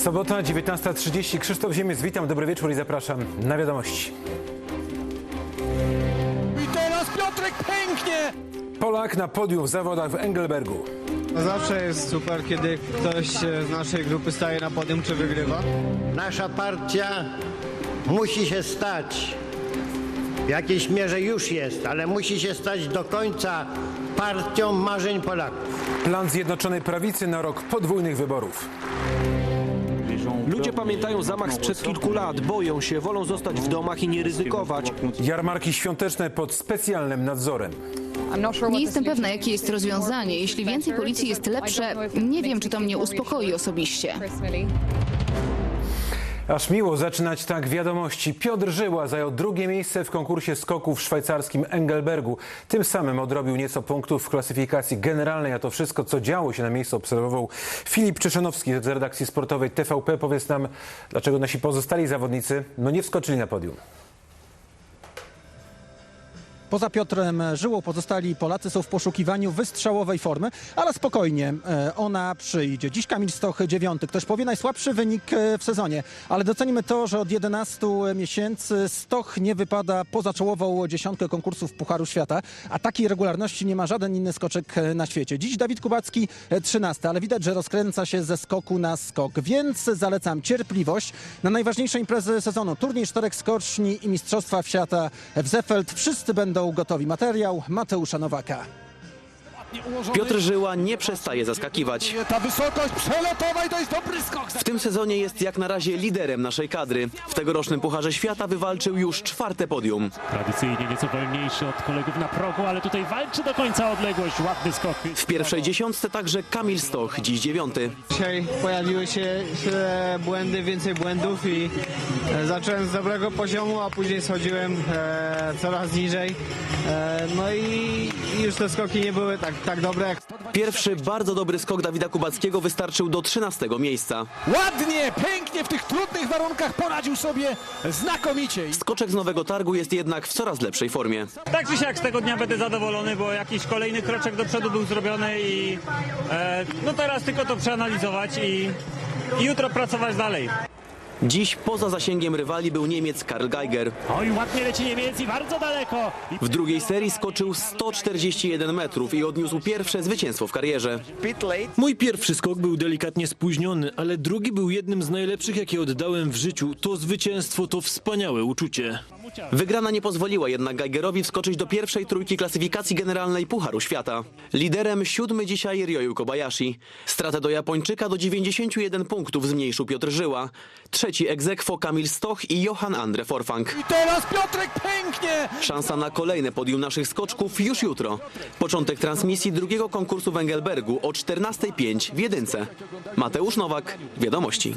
Sobota 19.30. Krzysztof Ziemiec, witam, dobry wieczór i zapraszam na wiadomości. I teraz Piotrek pęknie! Polak na podium w zawodach w Engelbergu. Zawsze jest super, kiedy ktoś e, z naszej grupy staje na podium czy wygrywa. Nasza partia musi się stać, w jakiejś mierze już jest, ale musi się stać do końca partią marzeń Polaków. Plan Zjednoczonej Prawicy na rok podwójnych wyborów. Ludzie pamiętają zamach sprzed kilku lat, boją się, wolą zostać w domach i nie ryzykować. Jarmarki świąteczne pod specjalnym nadzorem. Nie jestem pewna, jakie jest rozwiązanie. Jeśli więcej policji jest lepsze, nie wiem, czy to mnie uspokoi osobiście. Aż miło zaczynać tak wiadomości. Piotr Żyła zajął drugie miejsce w konkursie skoków w szwajcarskim Engelbergu. Tym samym odrobił nieco punktów w klasyfikacji generalnej, a to wszystko, co działo się na miejscu, obserwował Filip Czeszanowski z redakcji sportowej TVP. Powiedz nam, dlaczego nasi pozostali zawodnicy no nie wskoczyli na podium. Poza Piotrem Żyłą pozostali Polacy są w poszukiwaniu wystrzałowej formy, ale spokojnie, e, ona przyjdzie. Dziś Kamil Stoch dziewiąty. Ktoś powie najsłabszy wynik e, w sezonie, ale docenimy to, że od 11 miesięcy Stoch nie wypada poza czołową dziesiątkę konkursów Pucharu Świata, a takiej regularności nie ma żaden inny skoczek e, na świecie. Dziś Dawid Kubacki e, 13, ale widać, że rozkręca się ze skoku na skok, więc zalecam cierpliwość na najważniejsze imprezy sezonu. Turniej czterech skoczni i Mistrzostwa Świata w Zefeld. Wszyscy będą gotowi. Materiał Mateusza Nowaka. Piotr Żyła nie przestaje zaskakiwać. Ta wysokość przelotowa i to jest dobry skok. W tym sezonie jest jak na razie liderem naszej kadry. W tegorocznym Pucharze Świata wywalczył już czwarte podium. Tradycyjnie nieco wolniejszy od kolegów na progu, ale tutaj walczy do końca odległość. Ładny skok. W pierwszej dziesiątce także Kamil Stoch, dziś dziewiąty. Dzisiaj pojawiły się błędy, więcej błędów i e, zacząłem z dobrego poziomu, a później schodziłem e, coraz niżej. E, no i już te skoki nie były tak, tak dobre jak Pierwszy bardzo dobry skok Dawida Kubackiego wystarczył do trzynastego miejsca. Ładnie, pięknie w tych trudnych warunkach poradził sobie znakomicie. Skoczek z Nowego Targu jest jednak w coraz lepszej formie. Tak czy siak z tego dnia będę zadowolony, bo jakiś kolejny kroczek do przodu był zrobiony i e, no teraz tylko to przeanalizować i, i jutro pracować dalej. Dziś poza zasięgiem rywali był Niemiec Karl Geiger. Oj, ładnie leci Niemiec i bardzo daleko. I W drugiej serii skoczył 141 metrów i odniósł pierwsze zwycięstwo w karierze. Mój pierwszy skok był delikatnie spóźniony, ale drugi był jednym z najlepszych, jakie oddałem w życiu. To zwycięstwo to wspaniałe uczucie. Wygrana nie pozwoliła jednak Geigerowi wskoczyć do pierwszej trójki klasyfikacji generalnej Pucharu Świata. Liderem siódmy dzisiaj Ryoyu Kobayashi. Stratę do Japończyka do 91 punktów zmniejszył Piotr Żyła. Trzeci egzekwo Kamil Stoch i Johan Andre Forfang. I teraz Piotrek pęknie! Szansa na kolejne podium naszych skoczków już jutro. Początek transmisji drugiego konkursu w Engelbergu o 14.05 w Jedynce. Mateusz Nowak, Wiadomości.